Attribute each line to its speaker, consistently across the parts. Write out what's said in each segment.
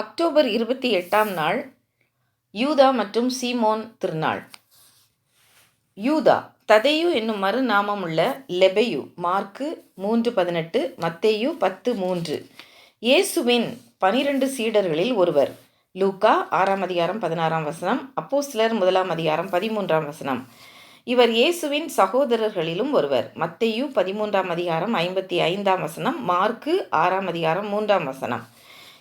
Speaker 1: October இருபத்தி எட்டாம் நாள் யூதா மற்றும் சீமோன் திருநாள். யூதா ததையு என்னும் மறுநாமமுள்ள லெபையு மார்க்கு மூன்று பதினெட்டு மத்தேயு பத்து மூன்று. இயேசுவின் பனிரெண்டு சீடர்களில் ஒருவர். லூக்கா ஆறாம் அதிகாரம் பதினாறாம் வசனம் அப்போஸ்தலர் முதலாம் அதிகாரம் பதிமூன்றாம் வசனம். இவர் இயேசுவின் சகோதரர்களிலும் ஒருவர். மத்தையு பதிமூன்றாம் அதிகாரம் ஐம்பத்தி ஐந்தாம் வசனம் மார்க்கு ஆறாம் அதிகாரம் மூன்றாம் வசனம்.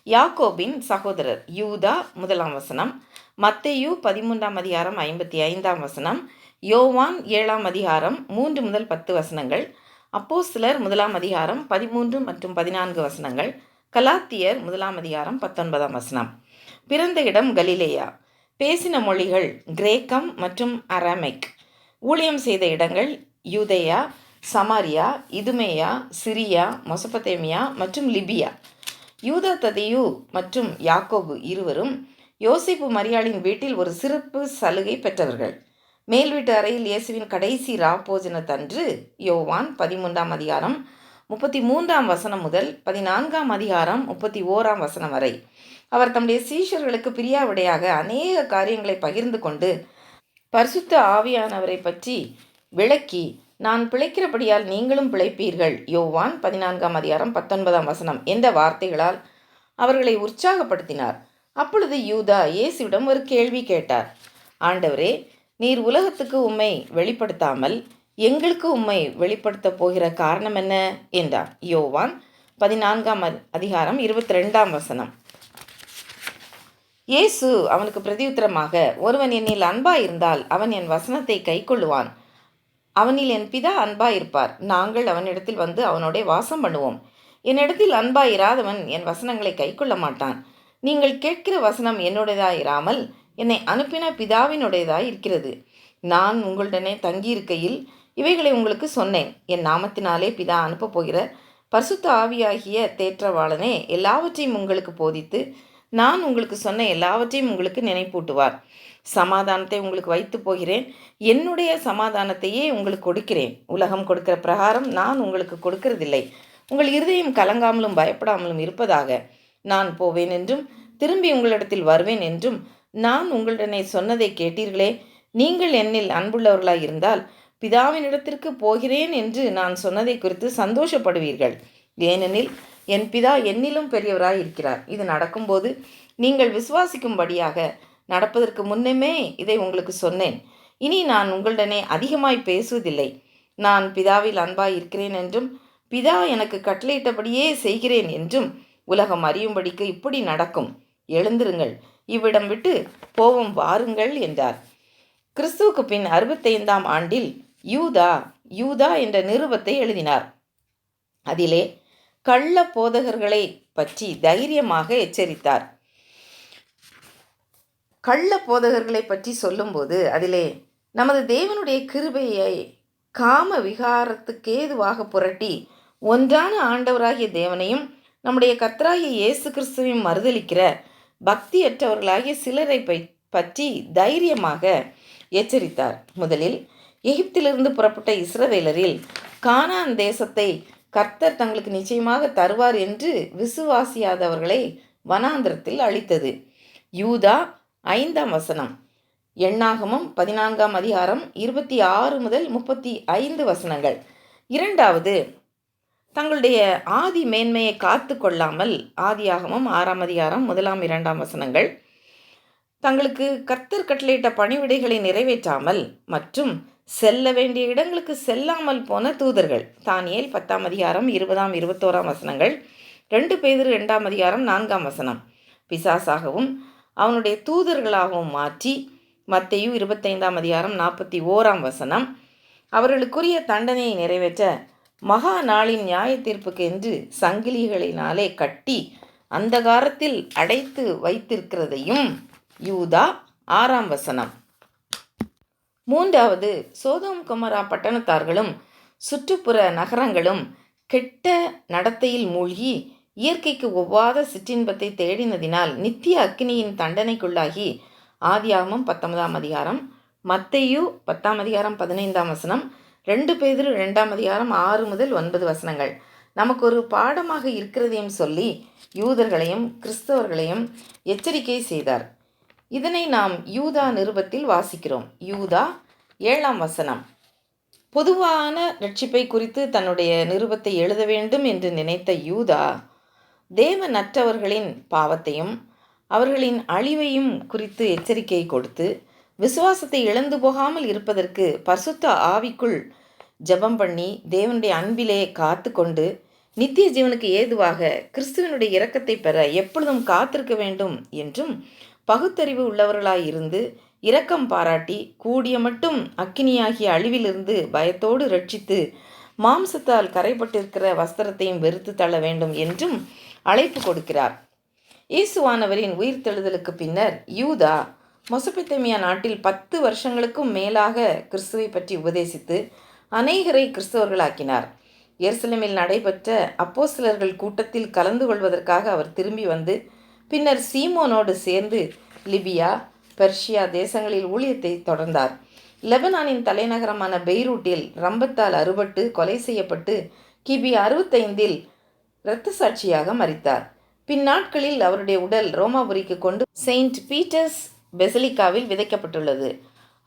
Speaker 1: யாக்கோபின் சகோதரர் யூதா முதலாம் வசனம் மத்தேயு பதிமூன்றாம் அதிகாரம் ஐம்பத்தி ஐந்தாம் வசனம் யோவான் ஏழாம் அதிகாரம் மூன்று முதல் பத்து வசனங்கள் அப்போஸ்தலர் முதலாம் அதிகாரம் பதிமூன்று மற்றும் பதினான்கு வசனங்கள் கலாத்தியர் முதலாம் அதிகாரம் பத்தொன்பதாம் வசனம். பிறந்த இடம் கலிலேயா. பேசின மொழிகள் கிரேக்கம் மற்றும் அராமைக். ஊழியம் செய்த இடங்கள் யூதேயா சமாரியா இதுமேயா சிரியா மொசபத்தேமியா மற்றும் லிபியா. யூதா ததியு மற்றும் யாக்கோபு இருவரும் யோசிப்பு மரியாளின் வீட்டில் ஒரு சிறப்பு சலுகை பெற்றவர்கள். மேல் வீட்டு அறையில் இயேசுவின் கடைசி ராப்போஜனத்தன்று யோவான் பதிமூன்றாம் அதிகாரம் முப்பத்தி மூன்றாம் வசனம் முதல் பதினான்காம் அதிகாரம் முப்பத்தி ஓராம் வசனம் வரை. அவர் தம்முடைய சீஷர்களுக்கு பிரியாவிடையாக அநேக காரியங்களை பகிர்ந்து கொண்டு பரிசுத்த ஆவியானவரை பற்றி விளக்கி நான் பிழைக்கிறபடியால் நீங்களும் பிழைப்பீர்கள். யோவான் பதினான்காம் அதிகாரம் பத்தொன்பதாம் வசனம். என்ற வார்த்தைகளால் அவர்களை உற்சாகப்படுத்தினார். அப்பொழுது யூதா இயேசுவிடம் ஒரு கேள்வி கேட்டார். ஆண்டவரே நீர் உலகத்துக்கு உம்மை வெளிப்படுத்தாமல் எங்களுக்கு உம்மை வெளிப்படுத்தப் போகிற காரணம் என்ன? என்றார். யோவான் பதினான்காம் அதிகாரம் இருபத்தி ரெண்டாம் வசனம். இயேசு அவனுக்கு பிரதியுத்தரமாக ஒருவன் என்னில் அன்பாயிருந்தால் அவன் என் வசனத்தை கைக்கொள்ளுவான். அவனில் என் பிதா அன்பாயிருப்பார் நாங்கள் அவனிடத்தில் வந்து அவனோட வாசம் பண்ணுவோம். என்னிடத்தில் அன்பாயிராதவன் என் வசனங்களை கைக்கொள்ள மாட்டான். நீங்கள் கேட்கிற வசனம் என்னுடையதாயிராமல் என்னை அனுப்பின பிதாவினுடையதாய் இருக்கிறது. நான் உங்களுடனே தங்கியிருக்கையில் இவைகளை உங்களுக்கு சொன்னேன். என் நாமத்தினாலே பிதா அனுப்பப் போகிற பரிசுத்த ஆவியாகிய தேற்றவாளனே எல்லாவற்றையும் உங்களுக்கு போதித்து நான் உங்களுக்கு சொன்ன எல்லாவற்றையும் உங்களுக்கு நினைப்பூட்டுவார். சமாதானத்தை உங்களுக்கு வைத்து போகிறேன். என்னுடைய சமாதானத்தையே உங்களுக்கு கொடுக்கிறேன். உலகம் கொடுக்கிற பிரகாரம் நான் உங்களுக்கு கொடுக்கறதில்லை. உங்கள் இருதயம் கலங்காமலும் பயப்படாமலும் இருப்பதாக நான் போவேன் என்றும் திரும்பி உங்களிடத்தில் வருவேன் என்றும் நான் உங்களுடனே சொன்னதை கேட்டீர்களே. நீங்கள் என்னில் அன்புள்ளவர்களாய் இருந்தால் பிதாவினிடத்திற்கு போகிறேன் என்று நான் சொன்னதை குறித்து சந்தோஷப்படுவீர்கள். ஏனெனில் என் பிதா என்னிலும் பெரியவராய் இருக்கிறார். இது நடக்கும்போது நீங்கள் விசுவாசிக்கும்படியாக நடப்பதற்கு முன்னமே இதை உங்களுக்கு சொன்னேன். இனி நான் உங்களுடனே அதிகமாய் பேசுவதில்லை. நான் பிதாவில் அன்பாய் இருக்கிறேன் என்றும் பிதா எனக்கு கட்டளையிட்டபடியே செய்கிறேன் என்றும் உலகம் அறியும்படிக்கு இப்படி நடக்கும். எழுந்திருங்கள் இவ்விடம் விட்டு போவோம் வாருங்கள் என்றார். கிறிஸ்துவுக்கு பின் அறுபத்தைந்தாம் ஆண்டில் யூதா யூதா என்ற நிருபத்தை எழுதினார். அதிலே கள்ள போதகர்களை பற்றி தைரியமாக எச்சரித்தார். கள்ள போதகர்களை பற்றி சொல்லும்போது அதிலே நமது தேவனுடைய கிருபையை காம விகாரத்துக்கேதுவாக புரட்டி ஒன்றான ஆண்டவராகிய தேவனையும் நம்முடைய கத்தராகிய இயேசு கிறிஸ்துவையும் மறுதளிக்கிற பக்தியற்றவர்களாகிய சிலரை பற்றி தைரியமாக எச்சரித்தார். முதலில் எகிப்திலிருந்து புறப்பட்ட இஸ்ரவேலரில் கானான் தேசத்தை கர்த்தர் தங்களுக்கு நிச்சயமாக தருவார் என்று விசுவாசியாதவர்களை வனாந்திரத்தில் அளித்தது யூதா ஐந்தாம் வசனம். எண்ணாகமம் பதினான்காம் அதிகாரம் இருபத்தி ஆறு முதல் முப்பத்தி ஐந்து வசனங்கள். இரண்டாவது தங்களுடைய ஆதி மேன்மையை காத்து கொள்ளாமல் ஆதியாகமும் ஆறாம் அதிகாரம் முதலாம் இரண்டாம் வசனங்கள். தங்களுக்கு கர்த்தர் கட்டளையிட்ட பணிவிடைகளை நிறைவேற்றாமல் மற்றும் செல்ல வேண்டிய இடங்களுக்கு செல்லாமல் போன தூதர்கள். தானியல் பத்தாம் அதிகாரம் இருபதாம் இருபத்தோராம் வசனங்கள். ரெண்டு பேர் ரெண்டாம் அதிகாரம் நான்காம் வசனம். பிசாசாகவும் அவனுடைய தூதர்களாகவும் மாற்றி மத்தையு இருபத்தைந்தாம் அதிகாரம் நாற்பத்தி ஓராம் வசனம். அவர்களுக்குரிய தண்டனையை நிறைவேற்ற மகா நாளின் நியாய தீர்ப்புக்கு என்று சங்கிலிகளினாலே கட்டி அந்தகாரத்தில் அடைத்து வைத்திருக்கிறதையும் யூதா ஆறாம் வசனம். மூன்றாவது சோதம் குமரா பட்டணத்தார்களும் சுற்றுப்புற நகரங்களும் கெட்ட நடத்தையில் மூழ்கி இயற்கைக்கு ஒவ்வாத சிற்றின்பத்தை தேடினதினால் நித்திய அக்னியின் தண்டனைக்குள்ளாகி ஆதியாகமம் பத்தொன்பதாம் அதிகாரம் மத்தையு பத்தாம் அதிகாரம் பதினைந்தாம் வசனம் ரெண்டு பேதிரு ரெண்டாம் அதிகாரம் ஆறு முதல் ஒன்பது வசனங்கள். நமக்கு ஒரு பாடமாக இருக்கிறதையும் சொல்லி யூதர்களையும் கிறிஸ்தவர்களையும் எச்சரிக்கை செய்தார். இதனை நாம் யூதா நிருபத்தில் வாசிக்கிறோம். யூதா ஏழாம் வசனம். பொதுவான ரட்சிப்பை குறித்து தன்னுடைய நிருபத்தை எழுத வேண்டும் என்று நினைத்த யூதா தேவ நற்றவர்களின் பாவத்தையும் அவர்களின் அழிவையும் குறித்து எச்சரிக்கை கொடுத்து விசுவாசத்தை இழந்து போகாமல் இருப்பதற்கு பசுத்த ஆவிக்குள் ஜெபம் பண்ணி தேவனுடைய அன்பிலே காத்து கொண்டு நித்திய ஜீவனுக்கு ஏதுவாக கிறிஸ்துவனுடைய இரக்கத்தை பெற எப்பொழுதும் காத்திருக்க வேண்டும் என்றும் பகுத்தறிவு உள்ளவர்களாயிருந்து இரக்கம் பாராட்டி கூடிய மட்டும் அக்கினியாகிய அழிவிலிருந்து பயத்தோடு ரட்சித்து மாம்சத்தால் கரைப்பட்டிருக்கிற வஸ்திரத்தையும் வெறுத்து தள்ள வேண்டும் என்றும் அழைப்பு கொடுக்கிறார். இயேசுவானவரின் உயிர்த்தெழுதலுக்கு பின்னர் யூதா மொசபித்தமியா நாட்டில் பத்து வருஷங்களுக்கும் மேலாக கிறிஸ்துவை பற்றி உபதேசித்து அநேகரை கிறிஸ்தவர்களாக்கினார். எருசலேமில் நடைபெற்ற அப்போஸ்தலர்கள் கூட்டத்தில் கலந்து கொள்வதற்காக அவர் திரும்பி வந்து பின்னர் சீமோனோடு சேர்ந்து லிபியா பெர்ஷியா தேசங்களில் ஊழியத்தை தொடர்ந்தார். லெபனானின் தலைநகரமான பெய்ரூட்டில் ரம்பத்தால் அறுபட்டு கொலை செய்யப்பட்டு கிபி அறுபத்தைந்தில் இரத்த சாட்சியாக மறித்தார் பின்னாட்களில் அவருடைய உடல் ரோமாபுரிக்கு கொண்டு செயின்ட் பீட்டர்ஸ் பெசலிக்காவில் விதைக்கப்பட்டுள்ளது.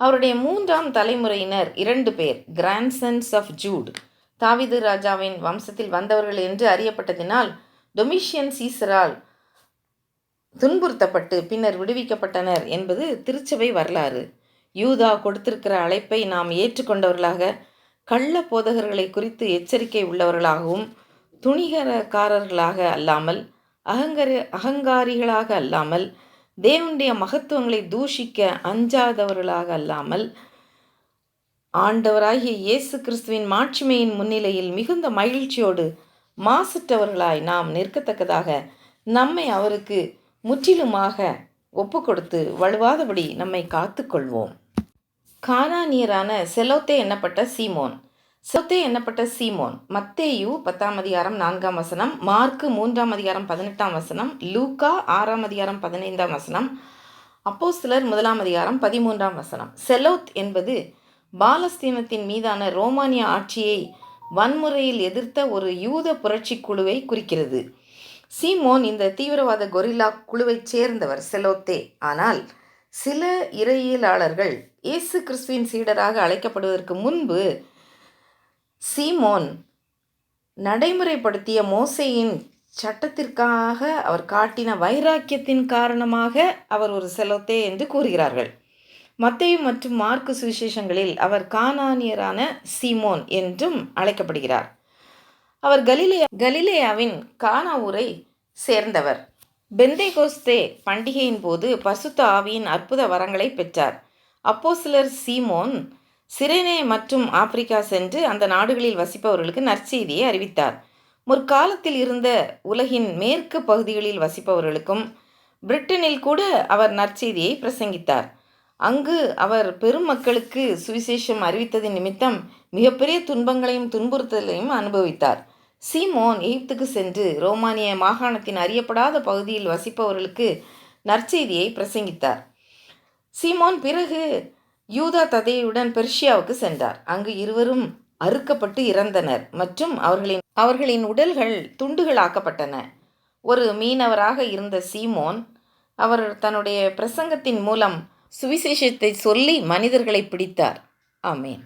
Speaker 1: அவருடைய மூன்றாம் தலைமுறையினர் இரண்டு பேர் கிராண்ட்சன்ஸ் ஆஃப் ஜூட். தாவிது ராஜாவின் வம்சத்தில் வந்தவர்கள் என்று அறியப்பட்டதினால் டொமிஷியன் சீசரால் துன்புறுத்தப்பட்டு பின்னர் விடுவிக்கப்பட்டனர் என்பது திருச்சபை வரலாறு. யூதா கொடுத்திருக்கிற அழைப்பை நாம் ஏற்றுக்கொண்டவர்களாக கள்ள போதகர்களை குறித்து எச்சரிக்கை உள்ளவர்களாகவும் துணிகரக்காரர்களாக அல்லாமல் அகங்கர அகங்காரிகளாக அல்லாமல் தேவனுடைய மகத்துவங்களை தூஷிக்க அஞ்சாதவர்களாக அல்லாமல் ஆண்டவராகிய இயேசு கிறிஸ்துவின் மாட்சிமையின் முன்னிலையில் மிகுந்த மகிழ்ச்சியோடு மாசற்றவர்களாய் நாம் நிற்கத்தக்கதாக நம்மை அவருக்கு முற்றிலுமாக ஒப்பு கொடுத்து வலுவாதபடி நம்மை காத்துக்கொள்வோம். கானானியரான செலோத்தே எண்ணப்பட்ட சீமோன்? செலோத்தே எண்ணப்பட்ட சீமோன்? மத்தேயு பத்தாம் அதிகாரம் நான்காம் வசனம் மார்க்கு மூன்றாம் அதிகாரம் பதினெட்டாம் வசனம் லூக்கா ஆறாம் அதிகாரம் பதினைந்தாம் வசனம் அப்போ சிலர் முதலாம் அதிகாரம் பதிமூன்றாம் வசனம். செலோத் என்பது பாலஸ்தீனத்தின் மீதான ரோமானிய ஆட்சியை வன்முறையில் எதிர்த்த ஒரு யூத புரட்சி குழுவை குறிக்கிறது. சீமோன் இந்த தீவிரவாத கொரில்லா குழுவைச் சேர்ந்தவர் செலோத்தே. ஆனால் சில இறையியலாளர்கள் இயேசு கிறிஸ்துவின் சீடராக அழைக்கப்படுவதற்கு முன்பு சீமோன் நடைமுறைப்படுத்திய மோசையின் சட்டத்திற்காக அவர் காட்டின வைராக்கியத்தின் காரணமாக அவர் ஒரு செலோத்தே என்று கூறுகிறார்கள். மத்தையும் மற்றும் மார்க்கு சுவிசேஷங்களில் அவர் கானானியரான சீமோன் என்றும் அழைக்கப்படுகிறார். அவர் கலிலேயா கலிலேயாவின் கானா ஊரை சேர்ந்தவர். பெந்தேகோஸ்தே பண்டிகையின் போது பசுத்த ஆவியின் அற்புத வரங்களை பெற்றார். அப்போ சிலர் சீமோன் சிரேனே மற்றும் ஆப்பிரிக்கா சென்று அந்த நாடுகளில் வசிப்பவர்களுக்கு நற்செய்தியை அறிவித்தார். முற்காலத்தில் இருந்த உலகின் மேற்கு பகுதிகளில் வசிப்பவர்களுக்கும் பிரிட்டனில் கூட அவர் நற்செய்தியை பிரசங்கித்தார். அங்கு அவர் பெரும் மக்களுக்கு சுவிசேஷம் அறிவித்ததின் நிமித்தம் மிகப்பெரிய துன்பங்களையும் துன்புறுத்தலையும் அனுபவித்தார். சீமோன் எகிப்துக்கு சென்று ரோமானிய மாகாணத்தின் அறியப்படாத பகுதியில் வசிப்பவர்களுக்கு நற்செய்தியை பிரசங்கித்தார். சீமோன் பிறகு யூதா ததையுடன் பெர்ஷியாவுக்கு சென்றார். அங்கு இருவரும் அறுக்கப்பட்டு இறந்தனர் மற்றும் அவர்களின் அவர்களின் உடல்கள் துண்டுகளாக்கப்பட்டன. ஒரு மீனவராக இருந்த சீமோன் அவர் தன்னுடைய பிரசங்கத்தின் மூலம் சுவிசேஷத்தை சொல்லி மனிதர்களை பிடித்தார். ஆமேன்.